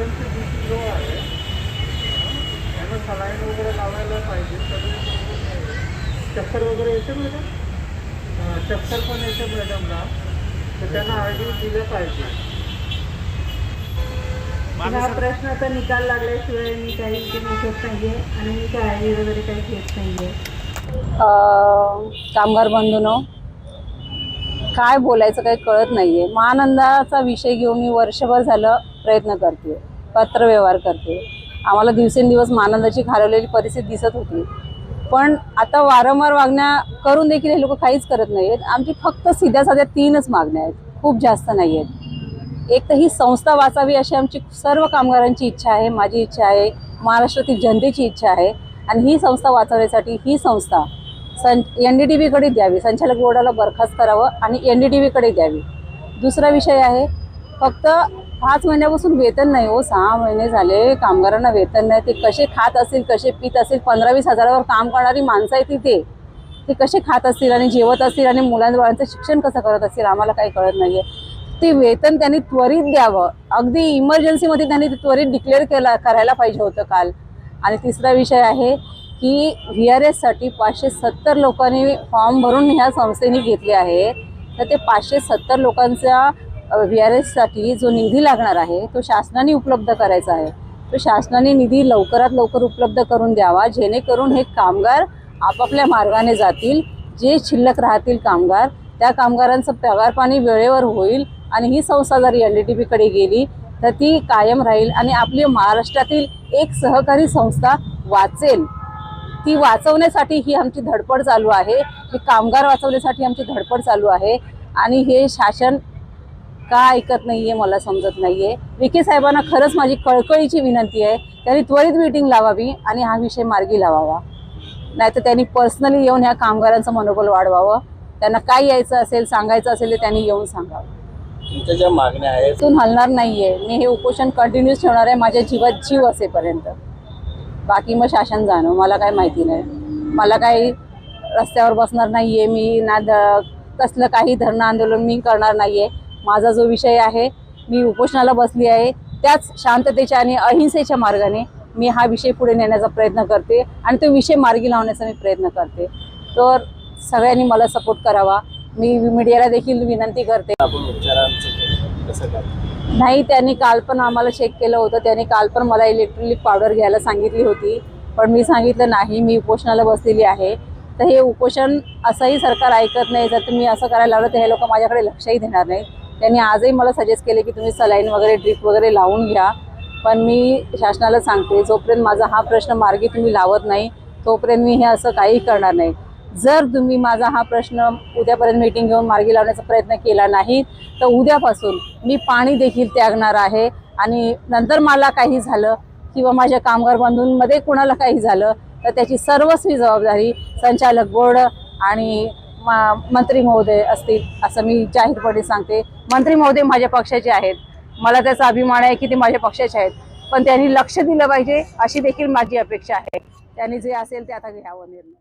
मॅडमचं आहे सलाईन वगैरे लावायला पाहिजे चक्कर वगैरे येते मॅडम चक्कर पण येते मॅडमला तर त्यांना आयडी दिलं पाहिजे. हा प्रश्न आता निकाल लागल्याशिवाय मी काही शोधत नाही आणि मी काय आयडी वगैरे काही घेत नाहीये. कामगार बंधूनो काय बोलायचं काही कळत नाही आहे महानंदाचा विषय घेऊन मी वर्षभर झालं प्रयत्न करते पत्रव्यवहार करते. आम्हाला दिवसेंदिवस मानंदाची घालवलेली परिस्थिती दिसत होती. पण आता वारंवार मागण्या करून देखील हे लोक काहीच करत नाही आहेत आमची फक्त सिध्या साध्या तीनच मागण्या आहेत. खूप जास्त नाही आहेत एक तर ही संस्था वाचावी अशी आमची सर्व कामगारांची इच्छा आहे माझी इच्छा आहे महाराष्ट्रातील जनतेची इच्छा आहे. आणि ही संस्था वाचवण्यासाठी ही संस्था सं एन डी टी व्हीकडे द्यावी. संचालक बोर्डाला बरखास्त करावं आणि एन डी टी व्हीकडे द्यावी. दुसरा विषय आहे फक्त पाच महिन्यापासून वेतन नाही हो सहा महिने झाले कामगारांना वेतन नाही. ते कसे खात असतील कसे पित असतील पंधरा वीस हजारावर काम करणारी माणसं आहे तिथे ते कसे खात असतील आणि जेवत असतील आणि मुलांचं शिक्षण कसं करत असतील आम्हाला काही कळत नाही आहे ते वेतन त्यांनी त्वरित द्यावं. अगदी इमर्जन्सीमध्ये त्यांनी ते त्वरित डिक्लेअर केला करायला पाहिजे होतं काल. आणि तिसरा विषय आहे की व्ही आर एससाठी पाचशे सत्तर लोकांनी फॉर्म भरून ह्या संस्थेने घेतले आहे. तर ते पाचशे सत्तर लोकांचा व्ही आर एससाठी जो निधी लागणार आहे तो शासनाने उपलब्ध करायचा आहे. तो शासनाने निधी लवकरात लवकर उपलब्ध करून द्यावा जेणेकरून हे कामगार आपापल्या मार्गाने जातील जे शिल्लक राहतील कामगार त्या कामगारांचं पगार पाणी वेळेवर होईल आणि ही संस्था जर एल डी टी पीकडे गेली तर ती कायम राहील आणि आपली महाराष्ट्रातील एक सहकारी संस्था वाचेल. ती वाचवण्यासाठी ही आमची धडपड चालू आहे ही कामगार वाचवण्यासाठी आमची धडपड चालू आहे आणि हे शासन का ऐकत नाहीये मला समजत नाहीये. विखे साहेबांना खरंच माझी कळकळीची विनंती आहे त्यांनी त्वरित मीटिंग लावावी आणि हा विषय मार्गी लावावा. नाहीतर त्यांनी पर्सनली येऊन ह्या कामगारांचं मनोबल वाढवावं. त्यांना काय यायचं असेल सांगायचं असेल ते त्यांनी येऊन सांगावं. तुमच्या ज्या मागण्या आहेत इथून हलणार नाहीये. मी हे उपोषण कंटिन्यूस ठेवणार आहे. माझ्या जीवात जीव असेपर्यंत. बाकी मग शासन जाणं. मला काय माहिती नाही. मला काही रस्त्यावर बसणार नाहीये मी. ना द कसलं काही धरणं आंदोलन मी करणार नाहीये. माझा जो विषय आहे मी उपोषणाला बसली आहे त्याच शांततेच्या आणि अहिंसेच्या मार्गाने मी हा विषय पुढे नेण्याचा प्रयत्न करते आणि तो विषय मार्गी लावण्याचा मी प्रयत्न करते. तर सगळ्यांनी मला सपोर्ट करावा. मी मीडियाला देखील विनंती करते. नाही त्यांनी काल पण आम्हाला चेक केलं होतं. त्यांनी काल पण मला इलेक्ट्रॉनिक पावडर घ्यायला सांगितली होती. पण मी सांगितलं नाही मी उपोषणाला बसलेली आहे. तर हे उपोषण असंही सरकार ऐकत नाही. जर तुम्ही असं करायला लावलं तर हे लोक माझ्याकडे लक्षही देणार नाही त्यांनी आजही मला सजेस्ट केले की तुम्ही सलाईन वगैरे ड्रिप वगैरे लावून घ्या. पण मी शासनाला सांगते जोपर्यंत माझा हा प्रश्न मार्गी तुम्ही लावत नाही तोपर्यंत मी हे असं काही करणार नाही. जर तुम्ही माझा हा प्रश्न उद्यापर्यंत मीटिंग घेऊन मार्गी लावण्याचा प्रयत्न केला नाही तर उद्यापासून मी पाणी देखील त्यागणार आहे. आणि नंतर मला काही झालं किंवा माझ्या कामगार बंधूंमध्ये कुणाला काही झालं तर त्याची सर्वस्वी जबाबदारी संचालक बोर्ड आणि मंत्री महोदय असतील असं मी जाहीरपणे सांगते. मंत्री महोदय माझ्या पक्षाचे आहेत. मला त्याचा अभिमान आहे की ते माझ्या पक्षाचे आहेत. पण त्यांनी लक्ष दिलं पाहिजे अशी देखील माझी अपेक्षा आहे. त्यांनी जे असेल ते आता घ्यावं निर्णय.